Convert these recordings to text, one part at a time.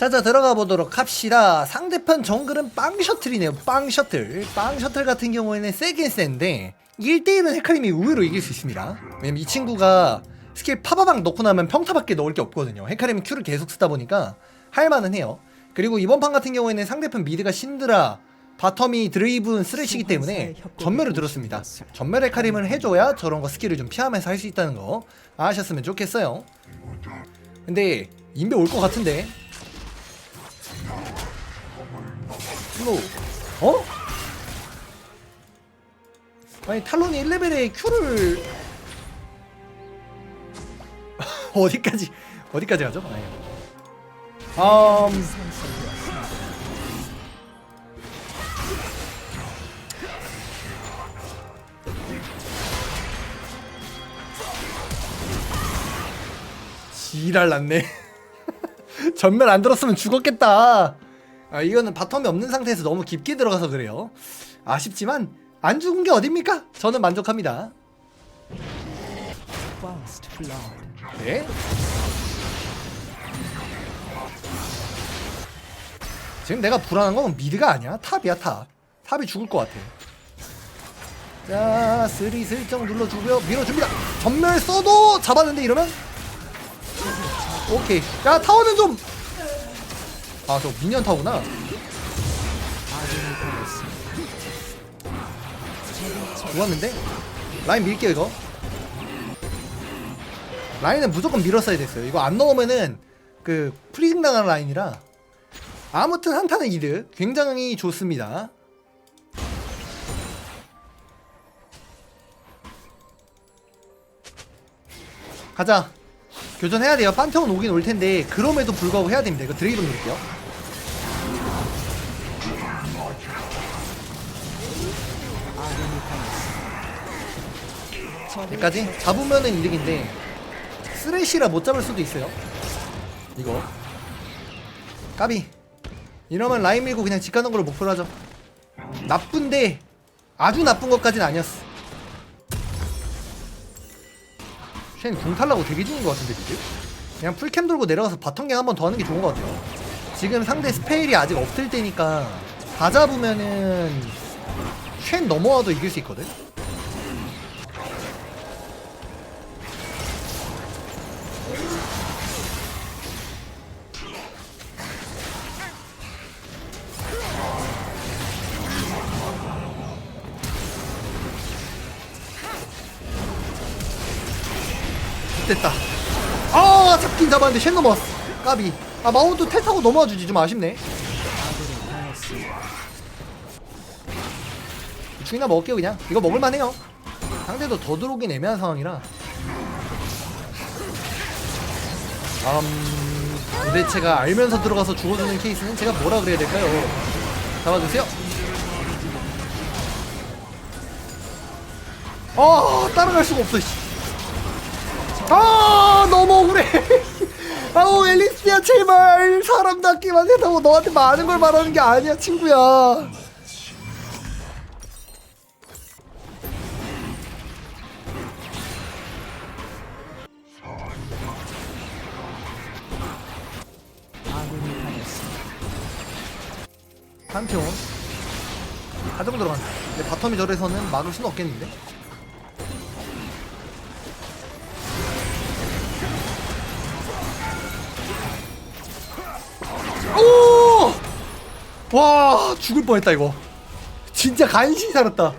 자자 들어가 보도록 합시다. 상대편 정글은 빵 셔틀이네요. 빵 셔틀. 빵 셔틀 같은 경우에는 세긴 센데 1대1은 헤카림이 의외로 이길 수 있습니다. 왜냐면 이 친구가 스킬 파바방 넣고 나면 평타밖에 넣을 게 없거든요. 헤카림이 큐를 계속 쓰다 보니까 할만은 해요. 그리고 이번 판 같은 경우에는 상대편 미드가 신드라 바텀이 드레이븐 쓰레쉬기 때문에 전멸을 들었습니다. 전멸 헤카림을 해줘야 저런 거 스킬을 좀 피하면서 할 수 있다는 거 아셨으면 좋겠어요. 근데 인베 올 것 같은데 슬로우 어? 아니 탈론이 1레벨에 큐를 어디까지 어디까지 가죠? 아니. 음... 지랄 났네 전멸 안 들었으면 죽었겠다 아 이거는 바텀이 없는 상태에서 너무 깊게 들어가서 그래요. 아쉽지만 안 죽은 게 어딥니까? 저는 만족합니다. 네. 지금 내가 불안한 건 미드가 아니야. 탑이야 탑. 탑이 죽을 것 같아. 자 스리슬쩍 눌러주고요. 밀어줍니다. 전멸 써도 잡았는데 이러면? 오케이. 야 타워는 좀 아저 미니언 타워구나. 좋았는데? 라인 밀게요 이거. 라인은 무조건 밀었어야 됐어요. 이거 안 넣으면은 그 프리징 당하는 라인이라 아무튼 한타는 이득 굉장히 좋습니다. 가자. 교전해야 돼요. 판테온 오긴 올 텐데 그럼에도 불구하고 해야 됩니다. 이거 드레이븐 누를게요 여기까지? 잡으면은 이득인데 쓰레쉬라 못 잡을 수도 있어요. 이거. 까비. 이러면 라인 밀고 그냥 집 가는 걸로 목표로 하죠. 나쁜데 아주 나쁜 것까진 아니었어. 쉔 궁 탈라고 되게 중인 것 같은데 지금 그냥 풀캠 돌고 내려가서 바텀갱 한번 더 하는 게 좋은 것 같아요. 지금 상대 스페일이 아직 없을 때니까 다 잡으면은 쉔 넘어와도 이길 수 있거든 됐다. 아 잡긴 잡았는데 쉔 넘어왔어. 까비. 아 마운트 텔 타고 넘어와 주지 좀 아쉽네. 죽이나 먹을게요 그냥. 이거 먹을만해요. 상대도 더 들어오긴 애매한 상황이라. 음, 도대체가 알면서 들어가서 죽어주는 케이스는 제가 뭐라 그래야 될까요? 잡아주세요. 아 따라갈 수가 없어. 씨. 아 너무 억울해. 아우 앨리스야 제발. 사람답게만 해다고 너한테 많은 걸 말하는 게 아니야 친구야. 한평 가정 들어간다. 근데 바텀이 저래서는 막을 수는 없겠는데 오! 와 죽을 뻔했다 이거. 진짜 간신히 살았다.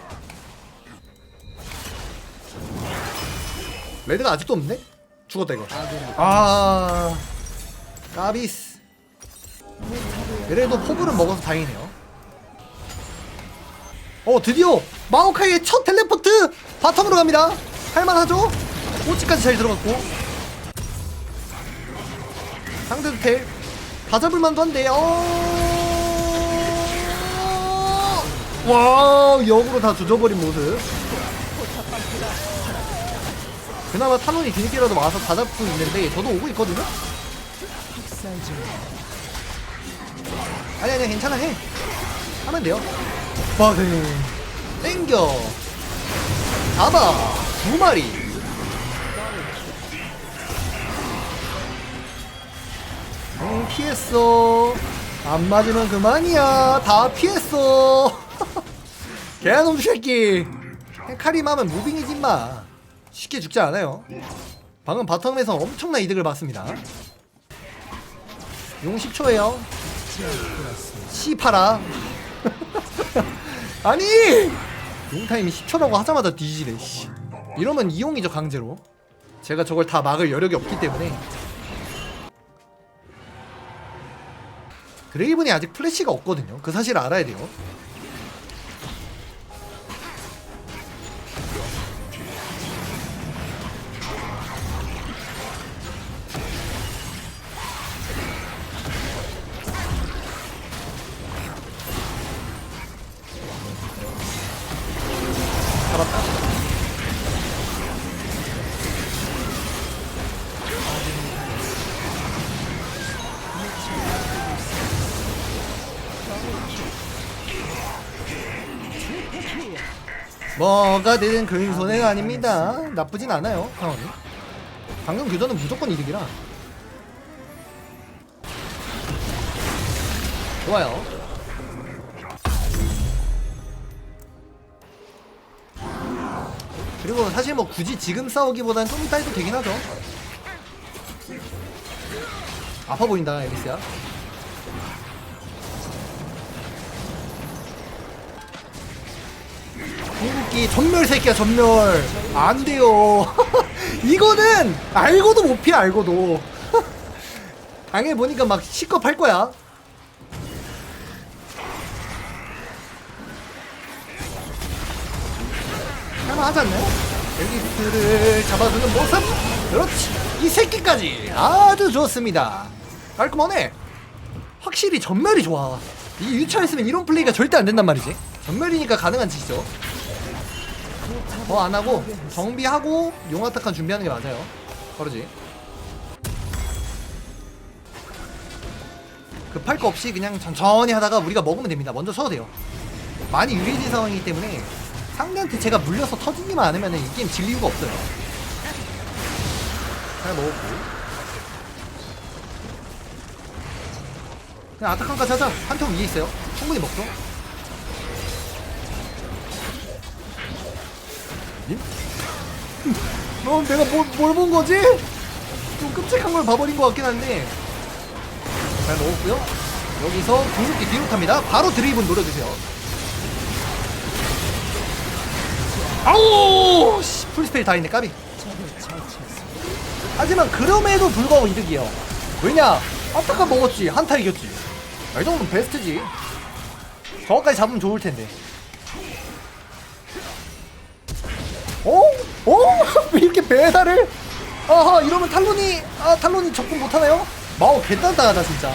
레드가 아직도 없네? 죽었다 이거. 아 까비스. 그래도 포브를 먹어서 다행이네요. 어 드디어 마오카이의 첫 텔레포트 바텀으로 갑니다. 할만하죠? 꼬치까지 잘 들어갔고. 상대도 텔 다 잡을만도 한데 어... 와 역으로 다 조져버린 모습. 그나마 탄원이 뒤늦게라도 와서 다 잡고 있는데 저도 오고 있거든요? 아니 아니 괜찮아 해. 하면 돼요. 빠세. 땡겨. 잡아. 두 마리 피했어. 안 맞으면 그만이야. 다 피했어. 개놈 새끼. 헤카림 하면 무빙이지 마. 쉽게 죽지 않아요. 방금 바텀에서 엄청난 이득을 봤습니다. 용 10초에요. 씨 팔아. 아니! 용 타임이 10초라고 하자마자 뒤지래, 씨. 이러면 이용이죠, 강제로. 제가 저걸 다 막을 여력이 없기 때문에. 드레이븐이 아직 플래시가 없거든요. 그 사실을 알아야 돼요. 뭐가 되든 그린 손해가 아닙니다. 나쁘진 않아요, 상황이. 방금 교전은 무조건 이득이라. 좋아요. 그리고 사실 뭐 굳이 지금 싸우기보다는 좀 이따 해도 되긴 하죠. 아파 보인다, 에리스야. 궁극기 전멸 새끼야 전멸. 안 돼요. 이거는 알고도 못 피해 알고도. 당해 보니까 막 시겁 할 거야. 할만하지 않나요? 엘리스를 잡아주는 모습. 그렇지. 이 새끼까지. 아주 좋습니다. 깔끔하네. 확실히 전멸이 좋아. 이 유찰했으면 이런 플레이가 절대 안 된단 말이지. 전멸이니까 가능한 짓이죠 더 안하고 정비하고 용화탁한 준비하는 게 맞아요. 그러지. 급할 거 없이 그냥 천천히 하다가 우리가 먹으면 됩니다. 먼저 써도 돼요. 많이 유리해진 상황이기 때문에 상대한테 제가 물려서 터지지만 않으면 이 게임 질 이유가 없어요. 잘 먹었고. 그냥 아타칸까지 하자. 한통 위에 있어요. 충분히 먹죠 님? 넌 내가 뭐, 뭘본 거지? 좀 끔찍한 걸 봐버린 것 같긴 한데. 잘 먹었고요. 여기서 궁극기 탑니다. 바로 드리븐 노려주세요. 아우! 씨, 풀스펠 다 있네 까비. 하지만 그럼에도 불구하고 이득이에요. 왜냐? 아타칸 먹었지. 한타 이겼지. 이 정도면 베스트지. 저거까지 잡으면 좋을 텐데 어? 어? 왜 이렇게 배달을? 아하 이러면 탈론이 아 탈론이 접근 못하나요? 마오 개단단하다 진짜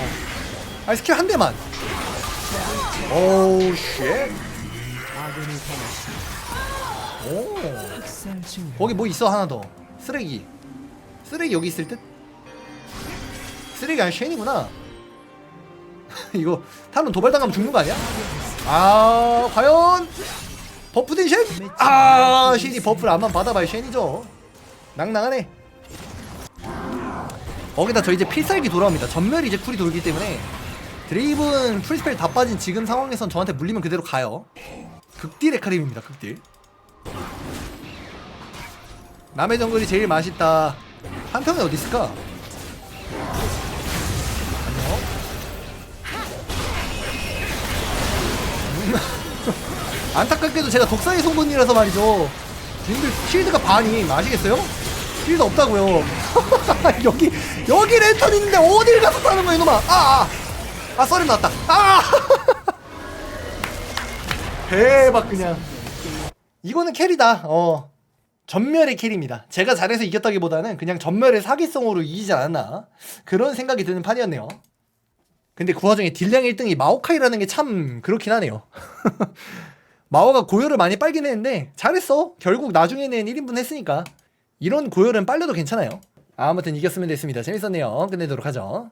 아니 스킬 한 대만 오우 쉣. 오. 거기 뭐 있어 하나 더 쓰레기 쓰레기 여기 있을 듯? 쓰레기 아니 쉔이구나 이거 탈론 도발당하면 죽는 거 아니야? 아 과연 버프 된 쉔? 아 쉔이 버프를 안만 받아봐야 쉔이죠 낭낭하네 거기다 저 이제 필살기 돌아옵니다 전멸이 이제 쿨이 돌기 때문에 드레이븐 풀스펠 다 빠진 지금 상황에선 저한테 물리면 그대로 가요 극딜 에카림입니다 극딜 남의 정글이 제일 맛있다. 한평이 어디 있을까? 안녕. 음. 안타깝게도 제가 독사의 성분이라서 말이죠. 님들 실드가 반이 아시겠어요? 실드 없다고요. 여기 여기 랜턴 있는데 어딜 가서 타는 거야 이놈아. 아, 아, 아 썰이 났다. 아, 대박 그냥. 이거는 캐리다. 어. 전멸의 캐리입니다. 제가 잘해서 이겼다기보다는 그냥 전멸의 사기성으로 이기지 않았나 그런 생각이 드는 판이었네요. 근데 그 와중에 딜량 1등이 마오카이라는 게 참 그렇긴 하네요. 마오가 고열을 많이 빨긴 했는데 잘했어. 결국 나중에는 1인분 했으니까 이런 고열은 빨려도 괜찮아요. 아무튼 이겼으면 됐습니다. 재밌었네요. 끝내도록 하죠.